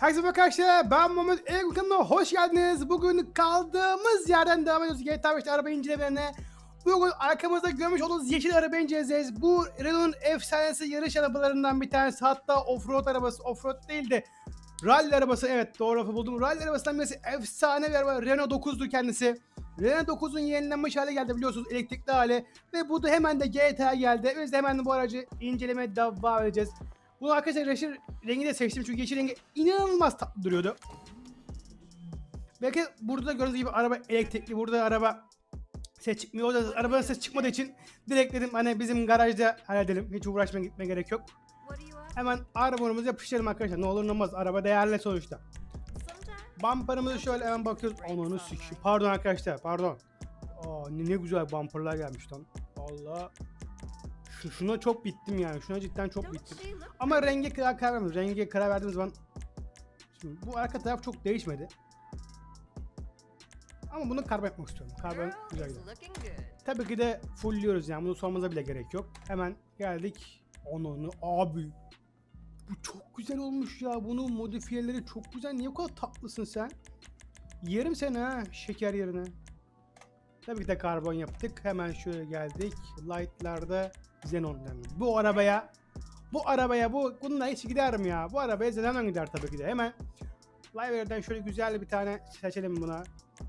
Herkese merhaba arkadaşlar ben Muhammed Ergun kanalına hoş geldiniz. Bugün kaldığımız yerden devam ediyoruz GTA 5'te araba incelemelerine. Bugün arkamızda görmüş olduğunuz yeşil araba inceleyeceğiz. Bu Renault'un efsanesi yarış arabalarından bir tanesi. Hatta offroad arabası, offroad değil de rally arabası. Evet doğru lafı buldum. Rally arabasından birisi efsane bir araba. Renault 9'dur kendisi. Renault 9'un yenilenmiş hali geldi biliyorsunuz elektrikli hali. Ve bu da hemen de GTA geldi. Biz de hemen bu aracı incelemeye devam edeceğiz. Bunu arkadaşlar yeşil rengi de seçtim çünkü yeşil rengi inanılmaz tatlı duruyordu. Belki burada da gördüğünüz gibi araba elektrikli. Burada araba ses çıkmıyor. Orada arabanın ses çıkmadığı için direkt dedim hani bizim garajda halledelim. Hiç uğraşmaya gitme gerek yok. Hemen arabamızı yapıştıralım arkadaşlar. Ne olur ne olmaz. Araba değerli sonuçta. Bumper'ımızı şöyle hemen bakıyoruz. Ananı sikeyim. Pardon arkadaşlar pardon. Aa ne, ne güzel bumperlar gelmiş lan. Valla. Şu, şuna çok bittim yani. Şuna cidden çok bittim. look Ama renge karar, karar vermiyoruz. Renge karar verdiğimiz zaman Şimdi bu arka taraf çok değişmedi. Ama bunu karbon yapmak istiyorum. Karbon güzel gider. Tabii ki de fullliyoruz yani bunu sormanıza bile gerek yok. Hemen geldik. Onu onu abi. Bu çok güzel olmuş ya. Bunun modifiyeleri çok güzel. Niye bu kadar tatlısın sen? Yerim seni ha şeker yerine. Tabii ki de karbon yaptık. Hemen şöyle geldik. Light'larda xenon yani. Bu arabaya bu arabaya bu bununla hiç gider mi ya? Bu arabaya xenon gider tabii ki de. Hemen Livery'den şöyle güzel bir tane seçelim buna.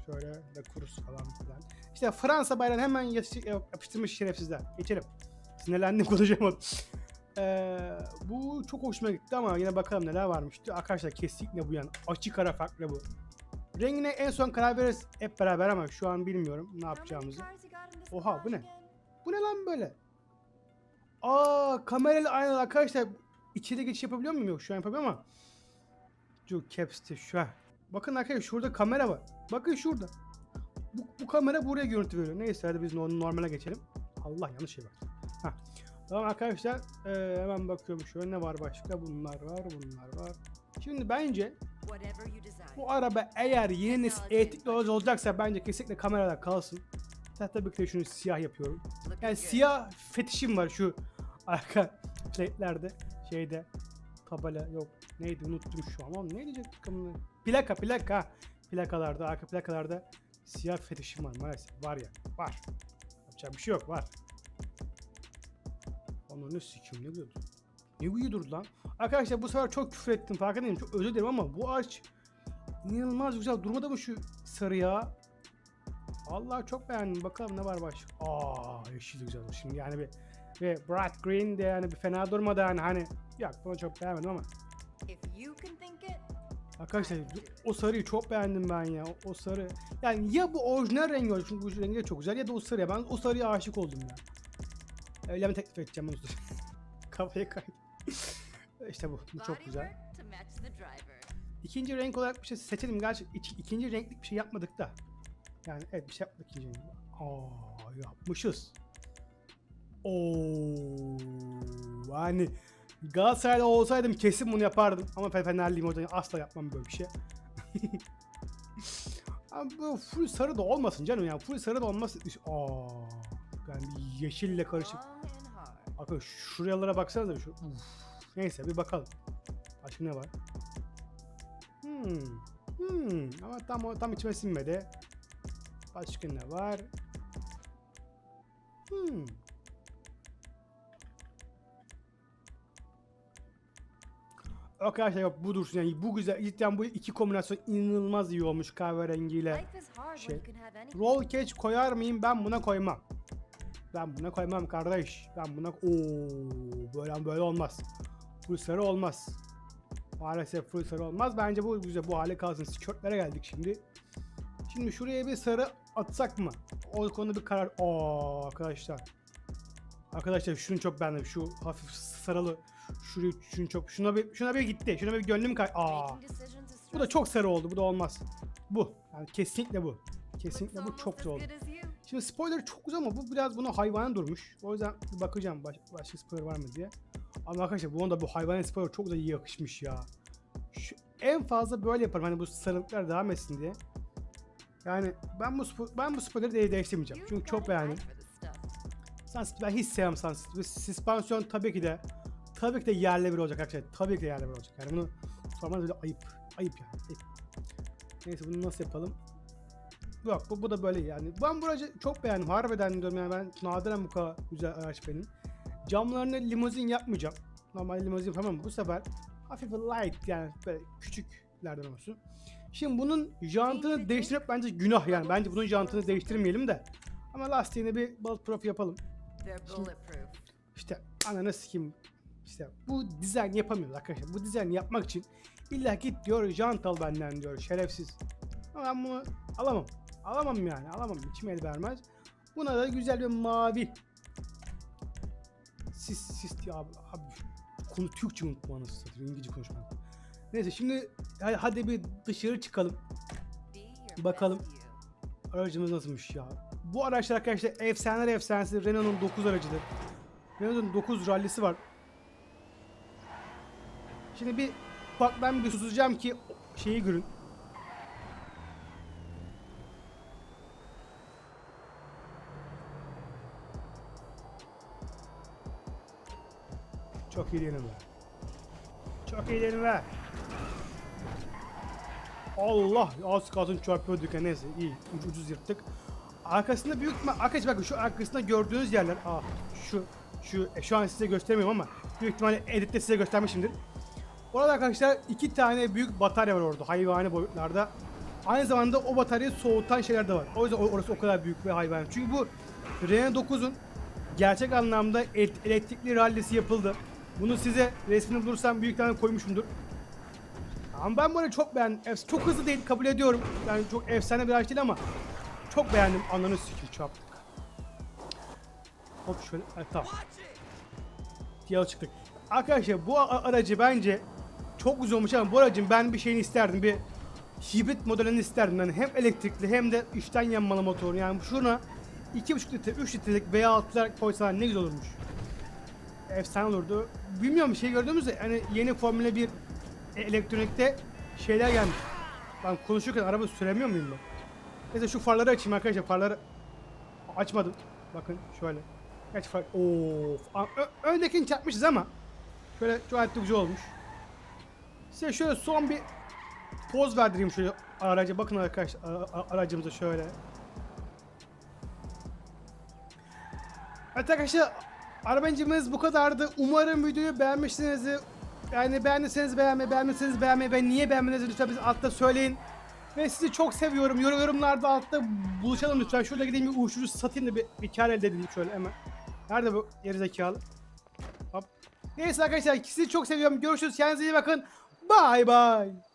Şöyle de kurus falan filan. İşte Fransa bayrağını hemen yapış- yapıştırmış şerefsizler. Geçelim. Sinirlendim konuşamadım. Ee, bu çok hoşuma gitti ama yine bakalım neler varmıştı. Arkadaşlar kesinlikle bu yani. Açık ara farklı bu. Rengine en son karar veririz hep beraber ama şu an bilmiyorum ne yapacağımızı. Oha, bu ne? Bu ne lan böyle? Aa kamerayla aynı arkadaşlar. İçeri geçiş yapabiliyor muyum? Yok şu an yapabiliyorum ama. Şu caps'te şu an. Bakın arkadaşlar şurada kamera var. Bakın şurada. Bu, bu kamera buraya görüntü veriyor. Neyse hadi biz no- normale geçelim. Allah yanlış şey. Hah. Tamam arkadaşlar eee, hemen bakıyorum şöyle ne var başka bunlar var bunlar var. Şimdi bence bu araba eğer yeni nesil elektrikli aracı olacaksa bence kesinlikle kamerada kalsın. Hatta tabii ki de şunu siyah yapıyorum. Yani siyah fetişim var şu arka plate'lerde şeyde tabela yok. Neydi? Unuttum şu an. Ama ne diyecektik ama plaka plaka. Plakalarda arka plakalarda siyah fetişim var maalesef. Var ya var. Yapacak bir şey yok var. Onu ne sikim ne diyordu ne uyudur lan? Arkadaşlar bu sefer çok küfür ettim farkındayım çok özür dilerim ama bu ağaç inanılmaz güzel durmadı mı şu sarı ya. Allah çok beğendim. Bakalım ne var başka. Aa yeşil güzel. Şimdi yani bir ve bright green de yani bir fena durmadı yani hani yok bunu çok beğenmedim ama arkadaşlar o sarıyı çok beğendim ben ya o sarı yani ya bu orijinal rengi olacak çünkü bu rengi de çok güzel ya da o sarıya ben o sarıya aşık oldum ya evlenme teklif edeceğim onu kafaya kaydı işte bu bu çok güzel. İkinci renk olarak bir şey seçelim. Gerçi iki- ikinci renklik bir şey yapmadık da. Yani evet bir şey yapmadık ikinci renk. Aa yapmışız. Oo yani Galatasaray'da olsaydım kesin bunu yapardım. Ama Fe- Fenerliyim o yüzden asla yapmam böyle bir şey. Ama bu full sarı da olmasın canım yani full sarı da olmasın. Aa yani yeşille karışık. Bakın şuralara baksanıza bir şu. Uf. Neyse bir bakalım. Başka ne var? Hmm. Hmm. Ama tam tam içime sinmedi. Başka ne var? Hmm. Arkadaşlar yok bu dursun yani bu güzel cidden bu iki kombinasyon inanılmaz iyi olmuş kahverengiyle. Şey. Roll catch koyar mıyım? Ben buna koymam. Ben buna koymam kardeş. Ben buna Oo böyle böyle olmaz. Full sarı olmaz. Maalesef full sarı olmaz. Bence bu güzel. Bu hale kalsın. Skirtlere geldik şimdi. Şimdi şuraya bir sarı atsak mı? O konuda bir karar. Oo arkadaşlar. Arkadaşlar şunu çok beğendim. Şu hafif sarılı. Şunu, şunu çok. Şuna bir şuna bir gitti. Şuna bir gönlüm kay. Aa. Bu da çok sarı oldu. Bu da olmaz. Bu. Yani kesinlikle bu. Kesinlikle bu çok güzel oldu. Şimdi spoiler çok güzel ama bu biraz buna hayvana durmuş. O yüzden bir bakacağım baş, başka spoiler var mı diye. Ama arkadaşlar bu da bu hayvana spoiler çok da iyi yakışmış ya. Şu, en fazla böyle yaparım hani bu sarılıklar devam etsin diye. Yani ben bu ben bu spoiler'ı de değiştirmeyeceğim. Çünkü çok beğendim. Sunset ben hiç sevmem Sunset. Bu Süspansiyon tabii ki de tabii ki de yerli bir olacak arkadaşlar. Tabii ki de yerli bir olacak. Yani bunu sormanız bile ayıp. Ayıp ya. Ayıp. Neyse bunu nasıl yapalım? Yok bu, bu da böyle yani. Ben bu aracı çok beğendim. Harbiden diyorum yani ben nadiren bu kadar güzel araç benim. Camlarını limuzin yapmayacağım. Normal limuzin mı? Bu sefer hafif light yani böyle küçüklerden olsun. Şimdi bunun jantını değiştirip bence günah yani. Bence bunun jantını değiştirmeyelim de. Ama lastiğini bir bulletproof yapalım. They're bulletproof. İşte ananı sikeyim. İşte bu dizayn yapamıyoruz arkadaşlar. Bu dizayn yapmak için illa git diyor jant al benden diyor şerefsiz. Ama ben bunu alamam. Alamam yani alamam. İçime el vermez. Buna da güzel bir mavi. Sis sis ya abi, abi konu Türkçe unutma anasını satayım İngilizce konuşmak. Neyse şimdi hadi, hadi bir dışarı çıkalım. Bakalım. Aracımız nasılmış ya? Bu araçlar arkadaşlar efsaneler efsanesi Renault'un 9 aracıdır. Renault'un 9 rallisi var. Şimdi bir bak ben bir susacağım ki şeyi görün. Çok iyi deneme. Çok iyi deneme. Allah az kalsın çarpıyorduk ya neyse iyi uc- ucuz yırttık. Arkasında büyük arkadaşlar bakın şu arkasında gördüğünüz yerler ah şu şu e, şu an size gösteremiyorum ama büyük ihtimalle editte size göstermişimdir. Orada arkadaşlar iki tane büyük batarya var orada hayvani boyutlarda. Aynı zamanda o bataryayı soğutan şeyler de var. O yüzden orası o kadar büyük ve hayvani. Çünkü bu Renault 9'un gerçek anlamda el- elektrikli rallisi yapıldı. Bunu size resmini bulursam büyük tane koymuşumdur. Ama ben bunu çok beğendim. Çok hızlı değil kabul ediyorum. Yani çok efsane bir araç değil ama çok beğendim. Ananı sikim çarptık. Hop şöyle. Evet, tamam. Diyalı çıktık. Arkadaşlar bu aracı bence çok güzel olmuş ama bu aracın ben bir şeyini isterdim. Bir hibrit modelini isterdim. Yani hem elektrikli hem de içten yanmalı motor. Yani şuna 2,5 litre, 3 litrelik V6'lar koysalar ne güzel olurmuş. Efsane olurdu. Bilmiyorum şey gördüğümüzde hani yeni Formula 1 e- elektronikte şeyler gelmiş. Ben konuşurken araba süremiyor muyum ben? Neyse şu farları açayım arkadaşlar. Farları açmadım. Bakın şöyle. Kaç far? Of. Öndekini çarpmışız ama şöyle gayet de güzel olmuş. Size şöyle son bir poz verdireyim şöyle araca. Bakın arkadaşlar aracımıza şöyle. Evet arkadaşlar arabacımız bu kadardı. Umarım videoyu beğenmişsinizdir. Yani beğendiyseniz beğenmeyi, beğenmediyseniz beğenmeyi ve niye beğenmediğinizi lütfen bize altta söyleyin. Ve sizi çok seviyorum. Yor- Yorumlarda altta buluşalım lütfen. Şurada gideyim bir uyuşturucu satayım da bir, bir kar elde edeyim şöyle hemen. Nerede bu gerizekalı? Hop. Neyse arkadaşlar sizi çok seviyorum. Görüşürüz. Kendinize iyi bakın. Bye bye.